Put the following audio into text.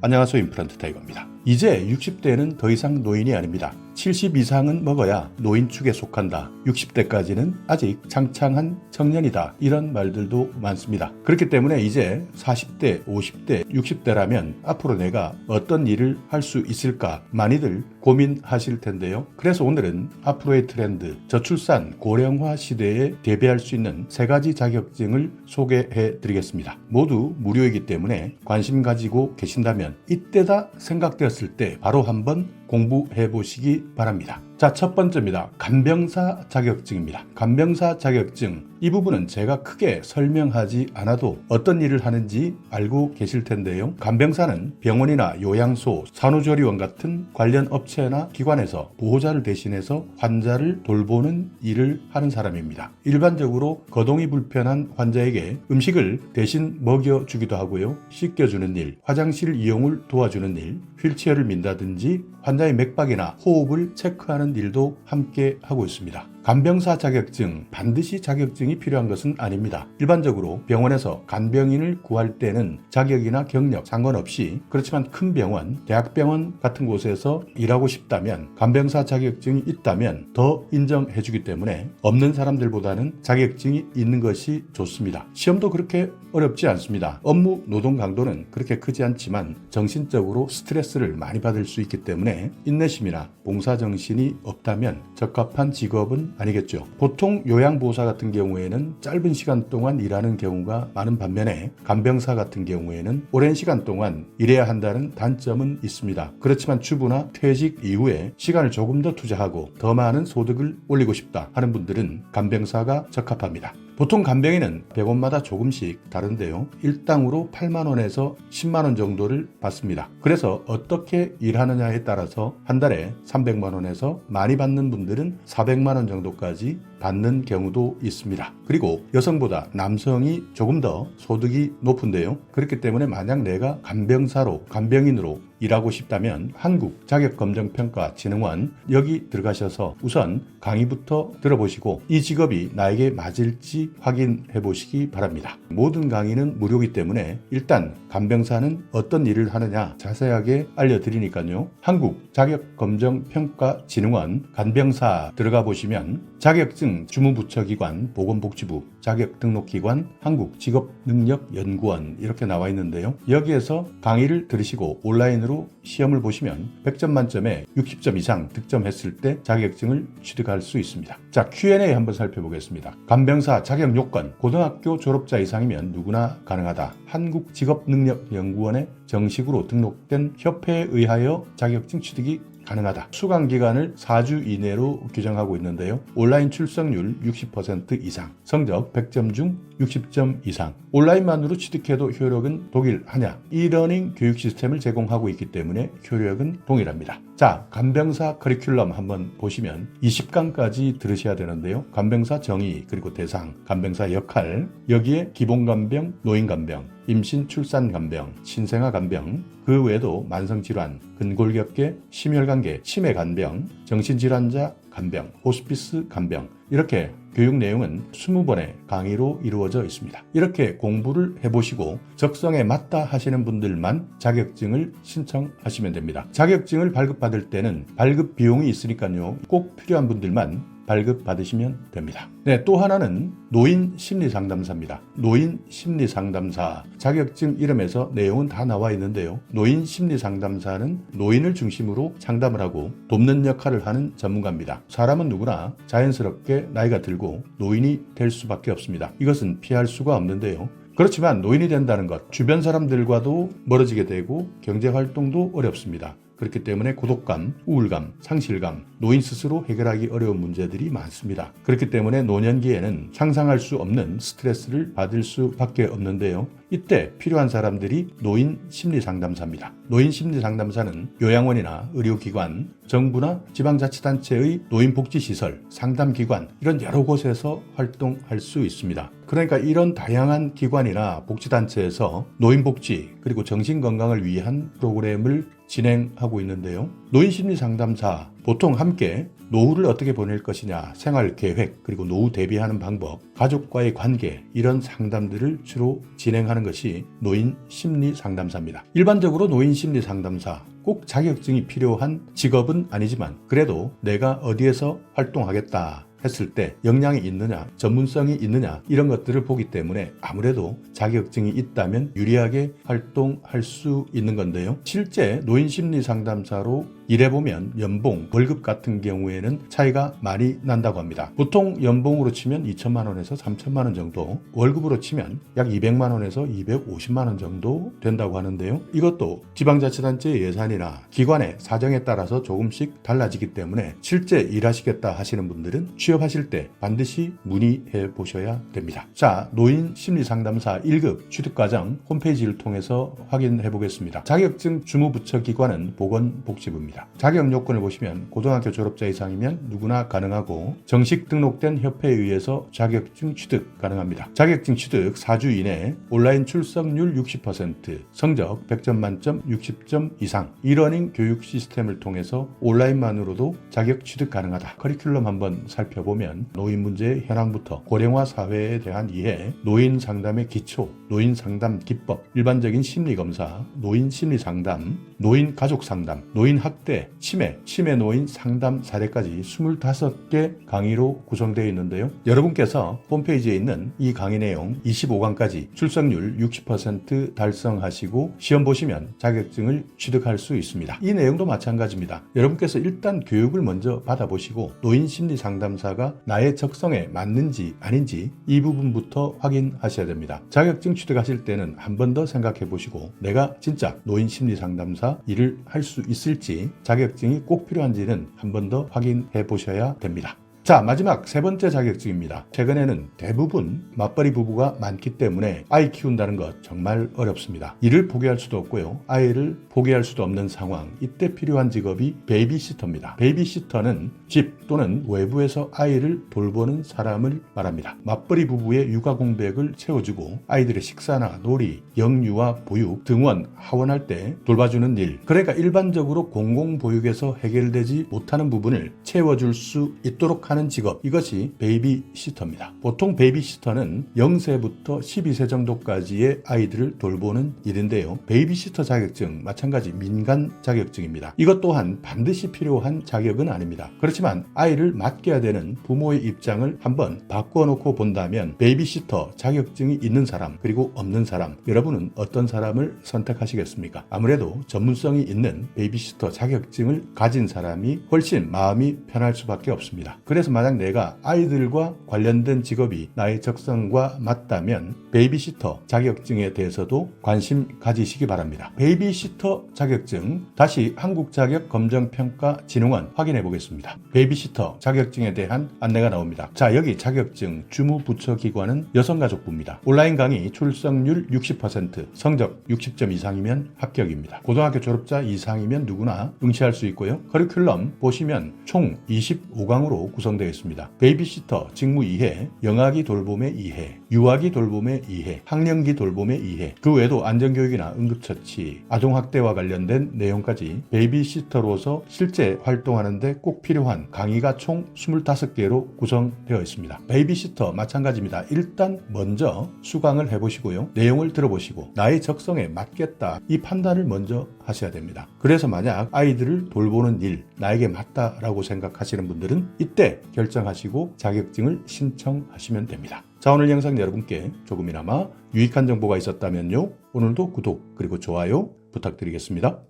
안녕하세요 임플란트 타이거입니다. 이제 60대는 더 이상 노인이 아닙니다. 70 이상은 먹어야 노인 축에 속한다. 60대까지는 아직 창창한 청년이다. 이런 말들도 많습니다. 그렇기 때문에 이제 40대, 50대, 60대라면 앞으로 내가 어떤 일을 할 수 있을까 많이들 고민하실 텐데요. 그래서 오늘은 앞으로의 트렌드, 저출산, 고령화 시대에 대비할 수 있는 세 가지 자격증을 소개해 드리겠습니다. 모두 무료이기 때문에 관심 가지고 계신다면 이때다 생각되었을 때 바로 한번 공부해 보시기 바랍니다. 자, 첫 번째입니다. 간병사 자격증입니다. 간병사 자격증. 이 부분은 제가 크게 설명하지 않아도 어떤 일을 하는지 알고 계실 텐데요. 간병사는 병원이나 요양소, 산후조리원 같은 관련 업체나 기관에서 보호자를 대신해서 환자를 돌보는 일을 하는 사람입니다. 일반적으로 거동이 불편한 환자에게 음식을 대신 먹여주기도 하고요. 씻겨주는 일, 화장실 이용을 도와주는 일, 휠체어를 민다든지 환자의 맥박이나 호흡을 체크하는 일도 함께 하고 있습니다. 간병사 자격증 반드시 자격증이 필요한 것은 아닙니다. 일반적으로 병원에서 간병인을 구할 때는 자격이나 경력 상관없이 그렇지만 큰 병원, 대학병원 같은 곳에서 일하고 싶다면 간병사 자격증이 있다면 더 인정해 주기 때문에 없는 사람들보다는 자격증이 있는 것이 좋습니다. 시험도 그렇게 어렵지 않습니다. 업무 노동 강도는 그렇게 크지 않지만 정신적으로 스트레스를 많이 받을 수 있기 때문에 인내심이나 봉사 정신이 없다면 적합한 직업은 아니겠죠. 보통 요양보호사 같은 경우에는 짧은 시간 동안 일하는 경우가 많은 반면에 간병사 같은 경우에는 오랜 시간 동안 일해야 한다는 단점은 있습니다. 그렇지만 주부나 퇴직 이후에 시간을 조금 더 투자하고 더 많은 소득을 올리고 싶다 하는 분들은 간병사가 적합합니다. 보통 간병인은 100원마다 조금씩 다른데요. 일당으로 8만원에서 10만원 정도를 받습니다. 그래서 어떻게 일하느냐에 따라서 한 달에 300만원에서 많이 받는 분들은 400만원 정도까지 받는 경우도 있습니다. 그리고 여성보다 남성이 조금 더 소득이 높은데요. 그렇기 때문에 만약 내가 간병사로, 간병인으로 일하고 싶다면 한국 자격검정평가진흥원 여기 들어가셔서 우선 강의부터 들어보시고 이 직업이 나에게 맞을지 확인해 보시기 바랍니다. 모든 강의는 무료이기 때문에 일단 간병사는 어떤 일을 하느냐 자세하게 알려드리니까요. 한국 자격검정평가진흥원 간병사 들어가 보시면 자격증 주무부처기관 보건복지 부 자격등록기관 한국직업능력연구원 이렇게 나와 있는데요. 여기에서 강의를 들으시고 온라인으로 시험을 보시면 100점 만점에 60점 이상 득점했을 때 자격증을 취득할 수 있습니다. 자, Q&A 한번 살펴보겠습니다. 간병사 자격 요건 고등학교 졸업자 이상이면 누구나 가능하다. 한국직업능력연구원에 정식으로 등록된 협회에 의하여 자격증 취득이 가능하다. 수강 기간을 4주 이내로 규정하고 있는데요. 온라인 출석률 60% 이상, 성적 100점 중 60점 이상. 온라인만으로 취득해도 효력은 동일 하냐? 이러닝 교육 시스템을 제공하고 있기 때문에 효력은 동일합니다. 자, 간병사 커리큘럼 한번 보시면 20강까지 들으셔야 되는데요. 간병사 정의 그리고 대상, 간병사 역할, 여기에 기본 간병, 노인 간병, 임신 출산 간병, 신생아 간병, 그 외에도 만성 질환, 근골격계, 심혈관계, 치매 간병, 정신 질환자 간병, 호스피스 간병 이렇게 교육 내용은 20번의 강의로 이루어져 있습니다. 이렇게 공부를 해보시고 적성에 맞다 하시는 분들만 자격증을 신청하시면 됩니다. 자격증을 발급받을 때는 발급 비용이 있으니까요. 꼭 필요한 분들만 발급 받으시면 됩니다. 네, 또 하나는 노인 심리 상담사입니다. 노인 심리 상담사 자격증 이름에서 내용은 다 나와 있는데요. 노인 심리 상담사는 노인을 중심으로 상담을 하고 돕는 역할을 하는 전문가입니다. 사람은 누구나 자연스럽게 나이가 들고 노인이 될 수밖에 없습니다. 이것은 피할 수가 없는데요. 그렇지만 노인이 된다는 것, 주변 사람들과도 멀어지게 되고 경제 활동도 어렵습니다. 그렇기 때문에 고독감, 우울감, 상실감, 노인 스스로 해결하기 어려운 문제들이 많습니다. 그렇기 때문에 노년기에는 상상할 수 없는 스트레스를 받을 수밖에 없는데요. 이때 필요한 사람들이 노인 심리 상담사입니다. 노인 심리 상담사는 요양원이나 의료기관, 정부나 지방자치단체의 노인복지시설, 상담기관 이런 여러 곳에서 활동할 수 있습니다. 그러니까 이런 다양한 기관이나 복지단체에서 노인복지 그리고 정신건강을 위한 프로그램을 진행하고 있는데요. 노인 심리 상담사 보통 함께 노후를 어떻게 보낼 것이냐, 생활 계획, 그리고 노후 대비하는 방법, 가족과의 관계, 이런 상담들을 주로 진행하는 것이 노인 심리 상담사입니다. 일반적으로 노인 심리 상담사, 꼭 자격증이 필요한 직업은 아니지만 그래도 내가 어디에서 활동하겠다 했을 때 역량이 있느냐, 전문성이 있느냐 이런 것들을 보기 때문에 아무래도 자격증이 있다면 유리하게 활동할 수 있는 건데요. 실제 노인 심리 상담사로 일해보면 연봉, 월급 같은 경우에는 차이가 많이 난다고 합니다. 보통 연봉으로 치면 2천만 원에서 3천만 원 정도, 월급으로 치면 약 200만 원에서 250만 원 정도 된다고 하는데요. 이것도 지방자치단체 예산이나 기관의 사정에 따라서 조금씩 달라지기 때문에 실제 일하시겠다 하시는 분들은 취업하실 때 반드시 문의해 보셔야 됩니다. 자, 노인 심리 상담사 1급 취득과정 홈페이지를 통해서 확인해 보겠습니다. 자격증 주무부처 기관은 보건복지부입니다. 자격 요건을 보시면 고등학교 졸업자 이상이면 누구나 가능하고 정식 등록된 협회에 의해서 자격증 취득 가능합니다. 자격증 취득 4주 이내 온라인 출석률 60% 성적 100점 만점 60점 이상 이러닝 교육 시스템을 통해서 온라인만으로도 자격 취득 가능하다. 커리큘럼 한번 살펴보면 노인 문제의 현황부터 고령화 사회에 대한 이해, 노인 상담의 기초, 노인 상담 기법, 일반적인 심리 검사, 노인 심리 상담, 노인 가족 상담, 노인 학대, 치매, 치매 노인 상담 사례까지 25개 강의로 구성되어 있는데요. 여러분께서 홈페이지에 있는 이 강의 내용 25강까지 출석률 60% 달성하시고 시험 보시면 자격증을 취득할 수 있습니다. 이 내용도 마찬가지입니다. 여러분께서 일단 교육을 먼저 받아보시고 노인 심리 상담사가 나의 적성에 맞는지 아닌지 이 부분부터 확인하셔야 됩니다. 자격증 취득하실 때는 한 번 더 생각해 보시고 내가 진짜 노인 심리 상담사 일을 할 수 있을지 자격증이 꼭 필요한지는 한 번 더 확인해 보셔야 됩니다. 자, 마지막 세 번째 자격증입니다. 최근에는 대부분 맞벌이 부부가 많기 때문에 아이 키운다는 것 정말 어렵습니다. 일을 포기할 수도 없고요. 아이를 포기할 수도 없는 상황. 이때 필요한 직업이 베이비시터입니다. 베이비시터는 집 또는 외부에서 아이를 돌보는 사람을 말합니다. 맞벌이 부부의 육아 공백을 채워주고 아이들의 식사나 놀이, 영유아 보육, 등원, 하원할 때 돌봐주는 일. 그러니까 일반적으로 공공보육에서 해결되지 못하는 부분을 채워줄 수 있도록 하는 직업. 이것이 베이비시터입니다. 보통 베이비시터는 0세부터 12세 정도까지의 아이들을 돌보는 일인데요. 베이비시터 자격증 마찬가지 민간 자격증입니다. 이것 또한 반드시 필요한 자격은 아닙니다. 그렇지 만 아이를 맡겨야 되는 부모의 입장을 한번 바꿔놓고 본다면 베이비시터 자격증이 있는 사람 그리고 없는 사람 여러분은 어떤 사람을 선택하시겠습니까? 아무래도 전문성이 있는 베이비시터 자격증을 가진 사람이 훨씬 마음이 편할 수밖에 없습니다. 그래서 만약 내가 아이들과 관련된 직업이 나의 적성과 맞다면 베이비시터 자격증에 대해서도 관심 가지시기 바랍니다. 베이비시터 자격증 다시 한국자격검정평가진흥원 확인해 보겠습니다. 베이비시터 자격증에 대한 안내가 나옵니다. 자 여기 자격증 주무부처 기관은 여성가족부입니다. 온라인 강의 출석률 60% 성적 60점 이상이면 합격입니다. 고등학교 졸업자 이상이면 누구나 응시할 수 있고요. 커리큘럼 보시면 총 25강으로 구성되어 있습니다. 베이비시터 직무 이해, 영아기 돌봄의 이해, 유아기 돌봄의 이해, 학령기 돌봄의 이해, 그 외에도 안전교육이나 응급처치, 아동학대와 관련된 내용까지 베이비시터로서 실제 활동하는데 꼭 필요한 강의가 총 25개로 구성되어 있습니다. 베이비시터 마찬가지입니다. 일단 먼저 수강을 해보시고요. 내용을 들어보시고 나의 적성에 맞겠다 이 판단을 먼저 하셔야 됩니다. 그래서 만약 아이들을 돌보는 일 나에게 맞다라고 생각하시는 분들은 이때 결정하시고 자격증을 신청하시면 됩니다. 자, 오늘 영상 여러분께 조금이나마 유익한 정보가 있었다면요. 오늘도 구독 그리고 좋아요 부탁드리겠습니다.